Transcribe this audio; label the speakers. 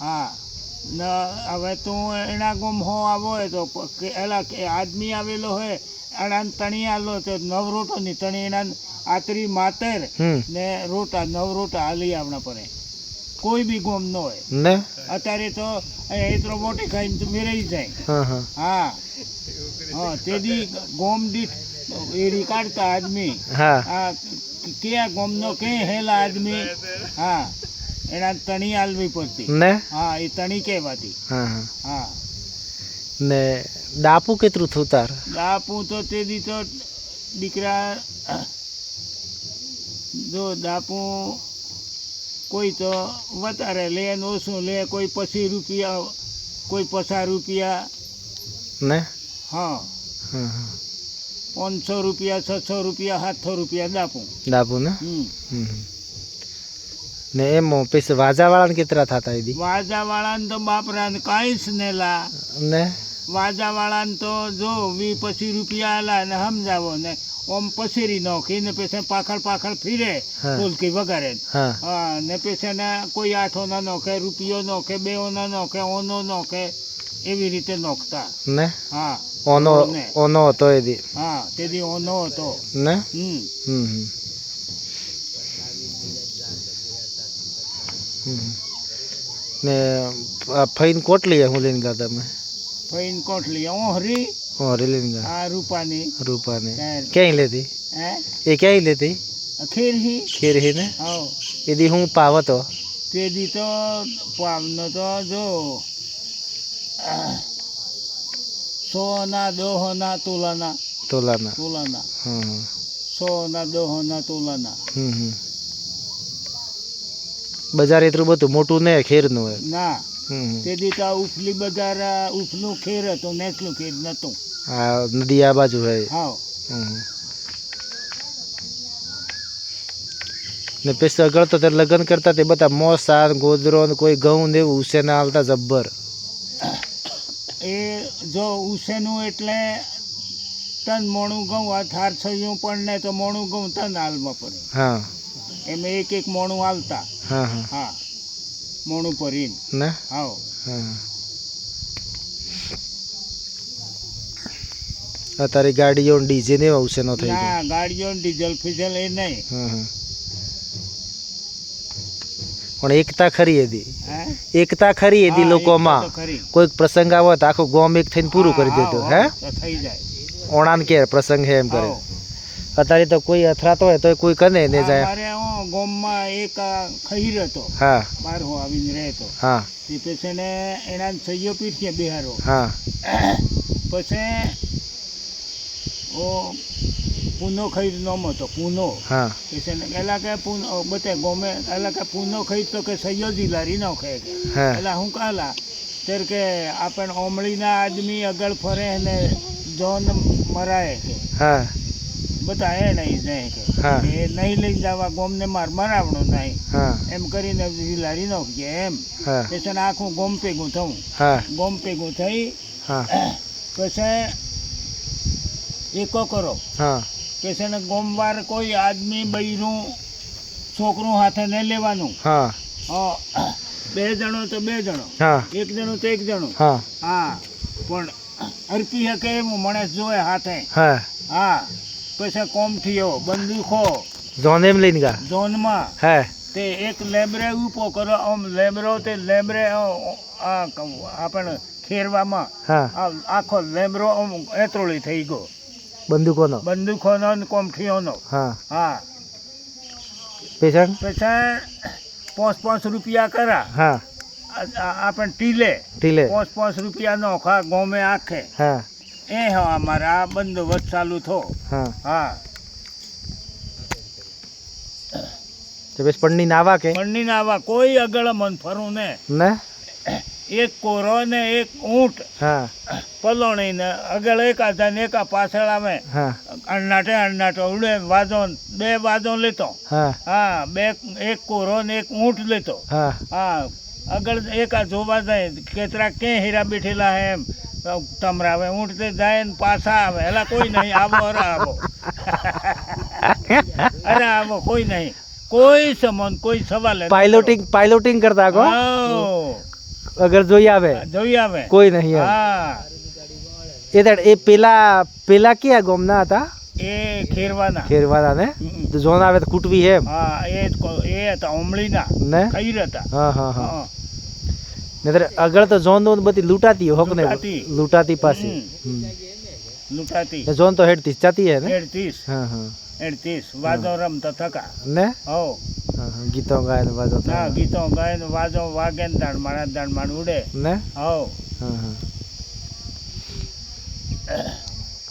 Speaker 1: હા. ન હવે તું એના ગુમ હો આવો હોય તો કે એલા આદમી આવેલો હોય એના તણી આલો તો નવ રોટો ની તણી એના આતરી માતર ને રોટા નવ રોટા હાલી આપણા પડે. કોઈ બી ગુમ ન હોય.
Speaker 2: ને?
Speaker 1: અત્યારે તો અહીંયા એટલો મોટી ખાઈને તો મેરાઈ જાય.
Speaker 2: હા હા.
Speaker 1: તેથી ગોમ દીઠ એડી કાઢતા આદમી.
Speaker 2: હા.
Speaker 1: કયા કયા ગોમનો કે હેલા આદમી? હા. એના તણી આલવી પડતી.
Speaker 2: ને?
Speaker 1: હા એ તણી કહેવાતી.
Speaker 2: હા હા.
Speaker 1: હા.
Speaker 2: ને ડાપુ કેટલું થયું તાર?
Speaker 1: દાપુ તો તેથી તો દીકરા જો દાપુ કોઈ તો વધારે લે ને ઓછું લે કોઈ પછી રૂપિયા કોઈ પચાસ રૂપિયા.
Speaker 2: ને?
Speaker 1: હા. પાંચસો રૂપિયા છસો રૂપિયા સાતસો રૂપિયા દાપું
Speaker 2: ડાપુ. ને
Speaker 1: હમ.
Speaker 2: હમ હમ. ને એમાં પછી વાજાવાળાને કેટલા થતા એદી
Speaker 1: વાજા વાળાને તો બાપરાને કાંઈ જ ને? લા
Speaker 2: ને
Speaker 1: વાજા વાળાને તો જો વી પછી રૂપિયા આલા ને સમજાવો ને ઓમ પસેરી નાખી ને પછી પાખડ પાખડ ફીરે. ફૂલકી વગેરે
Speaker 2: હા.
Speaker 1: ને પછી ને કોઈ આઠો ના નોખે રૂપિયો નોખે બે ના નોખે ઓનો નોખે એવી રીતે નોખતા.
Speaker 2: ને?
Speaker 1: હા.
Speaker 2: ઓનો. ઓનો. હતો એ
Speaker 1: હા તેથી ઓનો હતો.
Speaker 2: ને?
Speaker 1: હમ
Speaker 2: હમ હમ. હમ. ને ફઈન કોટલી હું લઈને ગયા તમે?
Speaker 1: ફઈન કોટલી ઓહરી
Speaker 2: હરી લઈને ગયા.
Speaker 1: આ રૂપાની.
Speaker 2: રૂપાની. ક્યાંય? લેતી? એ ક્યાંય લેતી?
Speaker 1: ખીરહી.
Speaker 2: ખીરહી ને?
Speaker 1: હા
Speaker 2: એદી હું પાવતો
Speaker 1: તેથી તો પાવનો તો જો સોના દોહના તુલાના.
Speaker 2: તોલાના.
Speaker 1: તુલાના. સોના દોહના તુલાના.
Speaker 2: હમ હમ. બજાર એટલું બધું મોટું ને ખેરનું હોય.
Speaker 1: ના. તો ઉફલી બજાર ઉફનું ઉફલું ખેર હતું નેસલું ખેર નતું
Speaker 2: હા નદી આ બાજુ હોય.
Speaker 1: હા.
Speaker 2: ને પછી આગળ તો તે લગ્ન કરતા તે બધા મોસા ગોદરો ને કોઈ ઘઉં ને એવું ઉસેના હાલતા જબ્બર.
Speaker 1: એ જો ઉસેનું એટલે તન મોણું ઘઉં આ થાર છયું પણ ને તો મોણું ઘઉં તન હાલમાં પડે.
Speaker 2: હા.
Speaker 1: એમ એક એક મોણું હાલતા.
Speaker 2: હા
Speaker 1: મોણું ભરીને.
Speaker 2: ને?
Speaker 1: હા.
Speaker 2: અત્યારે ગાડીઓ ડીજે ને એવા ન થઈ
Speaker 1: ના ગાડીઓ ડીઝલ ફીઝલ એ નહીં.
Speaker 2: પણ એકતા ખરી
Speaker 1: હતી
Speaker 2: એકતા ખરી
Speaker 1: હતી
Speaker 2: લોકોમાં. કોઈક પ્રસંગ આવે તો આખું ગોમ એક થઈને પૂરું કરી દેતો
Speaker 1: હે થઈ જાય.
Speaker 2: ઓણાન કે પ્રસંગ હે એમ કરે. અત્યારે તો કોઈ અથડાતો હોય તો કોઈ કને ને જાય.
Speaker 1: અમારે હું ગોમમાં એક ખહીર હતો.
Speaker 2: હા.
Speaker 1: બારહો આવીને રહેતો.
Speaker 2: હા.
Speaker 1: તે પછી ને એના સૈયો છે બિહારો.
Speaker 2: હા.
Speaker 1: પછી ઓ પૂનો ખરીદ નોમ હતો પૂનો.
Speaker 2: હા.
Speaker 1: પછી ને એલા કે પૂનો બતે ગોમે એલા કે પૂનો ખરીદ તો કે સૈયોજી લારી રીનો ખે.
Speaker 2: હા.
Speaker 1: એલા હું કાલા તેર કે આપણ ઓમળીના આદમી આગળ ફરે ને જોન મરાય કે
Speaker 2: હા.
Speaker 1: બધા એ નહીં જાય કે એ નહીં લઈ જવા ગોમને માર મરાવણો નહીં. એમ કરીને લારી નો કે એમ. પછી આખું ગોમ ભેગું થવું. ગોમ ભેગું થઈ. પછી એકો કરો. પછી ને ગોમવાર કોઈ આદમી બૈરું છોકરું હાથે નહીં લેવાનું. બે જણો તો બે જણો. એક જણો તો એક જણો.
Speaker 2: હા.
Speaker 1: હા. પણ અર્પી શકે એવું માણસ જોવે હાથે.
Speaker 2: હા.
Speaker 1: હા પછી કોમઠીઓ બંદૂકો
Speaker 2: જોન એમ લઈને ગયા
Speaker 1: ઝોનમાં
Speaker 2: હા.
Speaker 1: તે એક લેબરે ઊભો કરો આમ લેમરો તે લેમરે આપણે ખેરવામાં આખો લેમરો આમ એતરોળી થઈ ગયો.
Speaker 2: બંદૂકોનો?
Speaker 1: બંદૂકોનો ને કોમઠીઓનો
Speaker 2: હા.
Speaker 1: હા.
Speaker 2: પેશન્ટ
Speaker 1: પછી પાંચ પાંચ રૂપિયા કરા
Speaker 2: હા.
Speaker 1: આપણે ટીલે.
Speaker 2: ઢીલે
Speaker 1: પાંચ પાંચ રૂપિયા નો ખા ગોમે આખે.
Speaker 2: હા.
Speaker 1: એ હા અમારા બંદોબસ્ત ચાલુ થો.
Speaker 2: હા. તો બસ પણની નાવા કે?
Speaker 1: પણની નાવા કોઈ આગળ મન ફરું ને.
Speaker 2: ને?
Speaker 1: એક કોરો ને એક ઊંટ. પલોણી ને આગળ એક આધા ને એકા પાછળ આવે. અણનાટે અણનાટો ઉડે વાદો બે વાદો લેતો.
Speaker 2: હા.
Speaker 1: બે એક કોરો ને એક ઊંટ લેતો.
Speaker 2: હા.
Speaker 1: હા આગળ એકા જોવા જાય કેતરા કે હીરા બેઠેલા હે એમ. તમરાવે ઊંટતે જાય ને પાછા આવે. એલા કોઈ નહીં આવો અરે આવો. અરે આવો કોઈ નહીં. કોઈ સમન કોઈ સવાલ.
Speaker 2: પાઇલોટિંગ પાઇલોટિંગ કરતા કો અગર જોઈ આવે?
Speaker 1: જોઈ આવે.
Speaker 2: કોઈ નહીં
Speaker 1: હા.
Speaker 2: એ એ પેલા પેલા ક્યાં ગોમના હતા?
Speaker 1: એ ખેરવાના.
Speaker 2: ખેરવાના ને? તો જોન આવે તો કૂટવી એમ.
Speaker 1: હા એ એ હતા ઓમળીના.
Speaker 2: ને?
Speaker 1: ખૈર હતા.
Speaker 2: હા હા. હા. નહીતર આગળ તો ઝોન તો બધી લૂંટાતી હોક ને
Speaker 1: લૂંટાતી.
Speaker 2: પાછી.
Speaker 1: લૂંટાતી.
Speaker 2: ઝોન તો હેડતીસ ચાતી હે ને?
Speaker 1: હેડતીસ
Speaker 2: હા હા.
Speaker 1: એડતીસ વાજો રમતા થકા.
Speaker 2: ને?
Speaker 1: હા.
Speaker 2: ગીતો ગાય ને વાજો
Speaker 1: હા ગીતો ગાય ને વાજો વાગે ને દાણ મારા દાણ માણ ઉડે.
Speaker 2: ને?
Speaker 1: હો.
Speaker 2: હા હા.